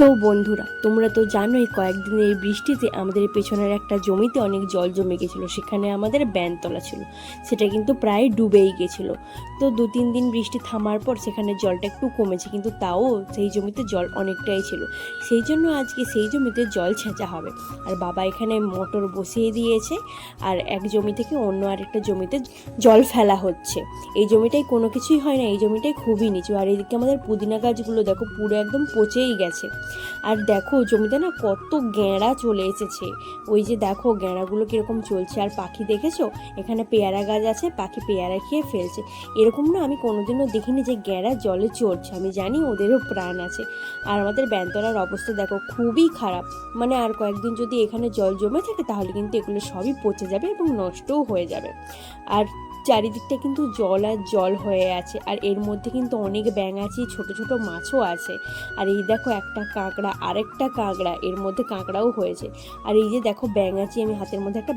তো বন্ধুরা, তোমরা তো জানোই কয়েকদিনের এই বৃষ্টিতে আমাদের পেছনের একটা জমিতে অনেক জল জমে গেছিল। সেখানে আমাদের ব্যানতলা ছিল। সেটা কিন্তু প্রায় ডুবেই গেছিল। তো দু তিন দিন বৃষ্টি থামার পর সেখানে জলটা একটু কমেছে, কিন্তু তাও সেই জমিতে জল অনেকটাই ছিল। সেই জন্য আজকে সেই জমিতে জল ছেঁচা হবে। আর বাবা এখানে মোটর বসিয়ে দিয়েছে, আর এক জমি থেকে অন্য আরেকটা জমিতে জল ফেলা হচ্ছে। এই জমিটাই কোনো কিছুই হয় না, এই জমিটাই খুবই নিচু। আর এদিকে আমাদের পুদিনা গাছগুলো দেখো, পুরো একদম পচেই গেছে। আর দেখো, জমিতে না কত গেঁড়া চলে এসেছে। ওই যে দেখো গেঁড়াগুলো কীরকম চলছে। আর পাখি দেখেছ? এখানে পেয়ারা গাছ আছে, পাখি পেয়ারা খেয়ে ফেলছে। এরকম না আমি কোনোদিনও দেখিনি যে গেঁড়া জলে চড়ছে। আমি জানি ওদেরও প্রাণ আছে। আর আমাদের ব্যান্তলার অবস্থা দেখো, খুবই খারাপ। মানে আর কয়েকদিন যদি এখানে জল জমে থাকে, তাহলে কিন্তু এগুলো সবই পচে যাবে এবং নষ্টও হয়ে যাবে। আর চারিদিকটা কিন্তু জল আর জল হয়ে আছে, আর এর মধ্যে কিন্তু অনেক ব্যাঙাচি ছোট ছোট মাছও আছে। আর এই দেখো একটা কাঁকড়া, আরেকটা কাঁকড়া, এর মধ্যে কাঁকড়াও হয়েছে। আর এই যে দেখো ব্যাঙাচি আমি হাতের মধ্যে একটা